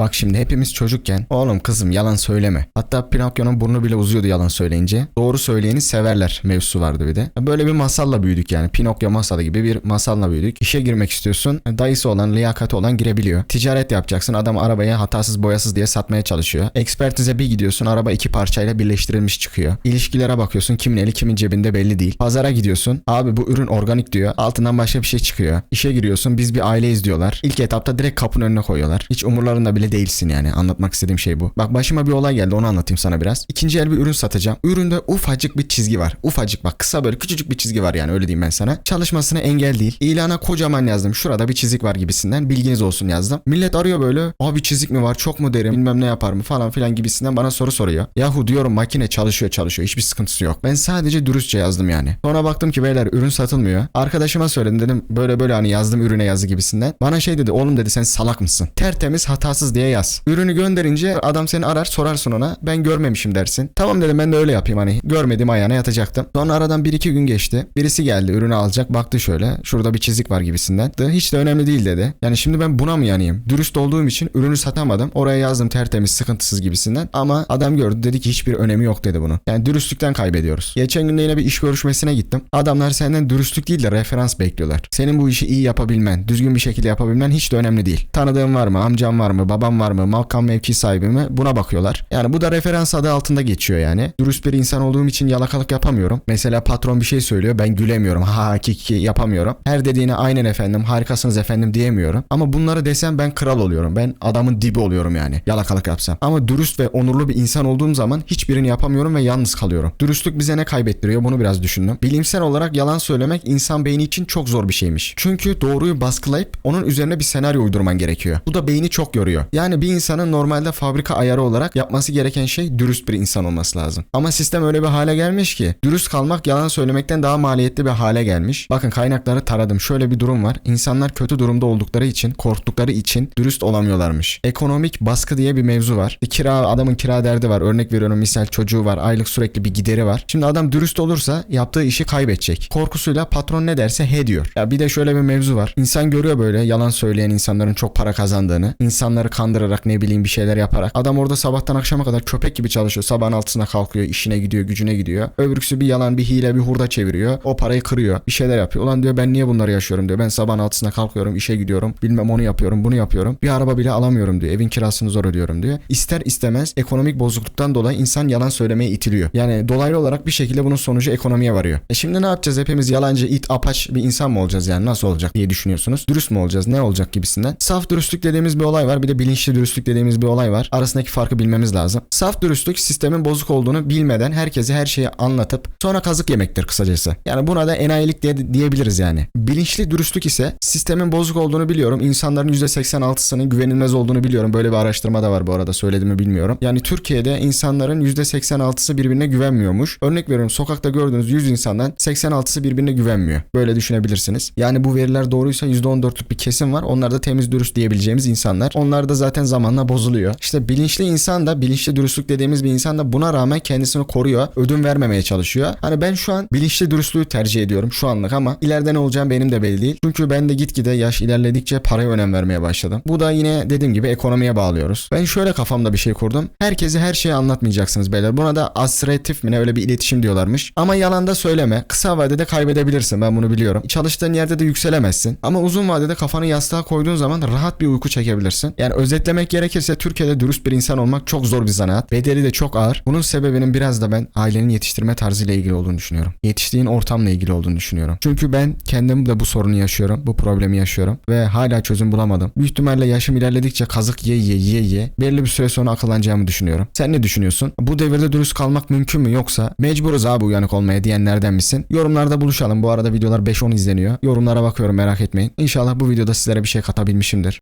Bak şimdi hepimiz çocukken oğlum kızım yalan söyleme. Hatta Pinokyo'nun burnu bile uzuyordu yalan söyleyince. Doğru söyleyeni severler mevzusu vardı bir de. Böyle bir masalla büyüdük yani. Pinokyo masalı gibi bir masalla büyüdük. İşe girmek istiyorsun. Dayısı olan, liyakati olan girebiliyor. Ticaret yapacaksın. Adam arabayı hatasız boyasız diye satmaya çalışıyor. Ekspertize bir gidiyorsun. Araba iki parçayla birleştirilmiş çıkıyor. İlişkilere bakıyorsun. Kimin eli kimin cebinde belli değil. Pazara gidiyorsun. Abi bu ürün organik diyor. Altından başka bir şey çıkıyor. İşe giriyorsun. Biz bir aileyiz diyorlar. İlk etapta direkt kapının önüne koyuyorlar. Hiç umurlarında bile değilsin yani. Anlatmak istediğim şey bu. Bak başıma bir olay geldi. Onu anlatayım sana biraz. İkinci el bir ürün satacağım. Üründe ufacık bir çizgi var. Ufacık bak kısa böyle küçücük bir çizgi var yani öyle diyeyim ben sana. Çalışmasına engel değil. İlana kocaman yazdım. Şurada bir çizik var gibisinden. Bilginiz olsun yazdım. Millet arıyor böyle. Abi çizik mi var? Çok mu derim? Bilmem ne yapar mı falan filan gibisinden bana soru soruyor. Yahu diyorum makine çalışıyor çalışıyor. Hiçbir sıkıntısı yok. Ben sadece dürüstçe yazdım yani. Sonra baktım ki beyler ürün satılmıyor. Arkadaşıma söyledim dedim böyle böyle hani yazdım ürüne yazı gibisinden. Bana şey dedi oğlum dedi sen salak mısın? Tertemiz hatasız diye yaz. Ürünü gönderince adam seni arar sorarsın ona. Ben görmemişim dersin. Tamam dedim ben de öyle yapayım hani. Görmedim ayağına yatacaktım. Sonra aradan 1-2 gün geçti. Birisi geldi ürünü alacak baktı şöyle. Şurada bir çizik var gibisinden. De, hiç de önemli değil dedi. Yani şimdi ben buna mı yanayım? Dürüst olduğum için ürünü satamadım. Oraya yazdım tertemiz sıkıntısız gibisinden. Ama adam gördü dedi ki hiçbir önemi yok dedi bunu. Yani dürüstlükten kaybediyoruz. Geçen gün yine bir iş görüşmesine gittim. Adamlar senden dürüstlük değil de referans bekliyorlar. Senin bu işi iyi yapabilmen, düzgün bir şekilde yapabilmen hiç de önemli değil. Tanıdığın var mı, amcam var mı, babam var mı, makam mevki sahibi mi buna bakıyorlar. Yani bu da referans adı altında geçiyor yani. Dürüst bir insan olduğum için yalakalık yapamıyorum. Mesela patron bir şey söylüyor ben gülemiyorum. Ha ha ki ki yapamıyorum. Her dediğine aynen efendim harikasınız efendim diyemiyorum. Ama bunları desem ben kral oluyorum. Ben adamın dibi oluyorum yani. Yalakalık yapsam. Ama dürüst ve onurlu bir insan olduğum zaman hiçbirini yapamıyorum ve yalnız kalıyorum. Dürüstlük bize ne kaybettiriyor bunu biraz düşündüm. Bilimsel olarak yalan söylemek insan beyni için çok zor bir şeymiş. Çünkü doğruyu baskılayıp onun üzerine bir senaryo uydurman gerekiyor. Bu da beyni çok yoruyor. Yani bir insanın normalde fabrika ayarı olarak yapması gereken şey dürüst bir insan olması lazım. Ama sistem öyle bir hale gelmiş ki dürüst kalmak yalan söylemekten daha maliyetli bir hale gelmiş. Bakın kaynakları taradım. Şöyle bir durum var. İnsanlar kötü durumda oldukları için, korktukları için dürüst olamıyorlarmış. Ekonomik baskı diye bir mevzu var. Bir kira adamın kira derdi var. Örnek veriyorum misal çocuğu var. Aylık sürekli bir gideri var. Şimdi adam dürüst olursa yaptığı işi kaybedecek. Korkusuyla patron ne derse he diyor. Ya bir de şöyle bir mevzu var. İnsan görüyor böyle yalan söyleyen insanların çok para kazandığını. İnsanları kandırarak ne bileyim bir şeyler yaparak. Adam orada sabahtan akşama kadar köpek gibi çalışıyor. Sabahın altısına kalkıyor, işine gidiyor, gücüne gidiyor. Öbürküsü bir yalan, bir hile, bir hurda çeviriyor. O parayı kırıyor. Bir şeyler yapıyor. Ulan diyor ben niye bunları yaşıyorum diyor. Ben sabahın altısına kalkıyorum, işe gidiyorum. Bilmem onu yapıyorum, bunu yapıyorum. Bir araba bile alamıyorum diyor. Evin kirasını zor ödüyorum diyor. İster istemez ekonomik bozukluktan dolayı insan yalan söylemeye itiliyor. Yani dolaylı olarak bir şekilde bunun sonucu ekonomiye varıyor. E şimdi ne yapacağız? Hepimiz yalancı, it, apaç bir insan mı olacağız yani? Nasıl olacak diye düşünüyorsunuz. Dürüst mü olacağız? Ne olacak gibisinden. Saf dürüstlük dediğimiz bir olay var. Bir de bilinçli dürüstlük dediğimiz bir olay var. Arasındaki farkı bilmemiz lazım. Saf dürüstlük sistemin bozuk olduğunu bilmeden herkese her şeyi anlatıp sonra kazık yemektir kısacası. Yani buna da enayilik diye, diyebiliriz yani. Bilinçli dürüstlük ise sistemin bozuk olduğunu biliyorum. İnsanların %86'sının güvenilmez olduğunu biliyorum. Böyle bir araştırma da var bu arada söylediğimi bilmiyorum. Yani Türkiye'de insanların %86'sı birbirine güvenmiyormuş. Örnek veriyorum sokakta gördüğünüz 100 insandan 86'sı birbirine güvenmiyor. Böyle düşünebilirsiniz. Yani bu veriler doğruysa %14'lük bir kesim var. Onlar da temiz dürüst diyebileceğimiz insanlar. Onlar da zaten zamanla bozuluyor. İşte bilinçli insan da bilinçli dürüstlük dediğimiz bir insan da buna rağmen kendisini koruyor. Ödün vermemeye çalışıyor. Hani ben şu an bilinçli dürüstlüğü tercih ediyorum şu anlık ama ileride ne olacağım benim de belli değil. Çünkü ben de gitgide yaş ilerledikçe paraya önem vermeye başladım. Bu da yine dediğim gibi ekonomiye bağlıyoruz. Ben şöyle kafamda bir şey kurdum. Herkese her şeyi anlatmayacaksınız beyler. Buna da asertif mi ne öyle bir iletişim diyorlarmış. Ama yalan da söyleme. Kısa vadede kaybedebilirsin ben bunu biliyorum. Çalıştığın yerde de yükselemezsin. Ama uzun vadede kafanı yastığa koyduğun zaman rahat bir uyku çekebilirsin. Yani özetlemek gerekirse Türkiye'de dürüst bir insan olmak çok zor bir zanaat. Bedeli de çok ağır. Bunun sebebinin biraz da ben ailenin yetiştirme tarzıyla ilgili olduğunu düşünüyorum. Yetiştiğin ortamla ilgili olduğunu düşünüyorum. Çünkü ben kendim de bu sorunu yaşıyorum. Bu problemi yaşıyorum. Ve hala çözüm bulamadım. Büyük ihtimalle yaşım ilerledikçe kazık ye ye ye ye. Belli bir süre sonra akıllanacağımı düşünüyorum. Sen ne düşünüyorsun? Bu devirde dürüst kalmak mümkün mü yoksa mecburuz abi uyanık olmaya diyenlerden misin? Yorumlarda buluşalım. Bu arada videolar 5-10 izleniyor. Yorumlara bakıyorum merak etmeyin. İnşallah bu videoda sizlere bir şey katabilmişimdir.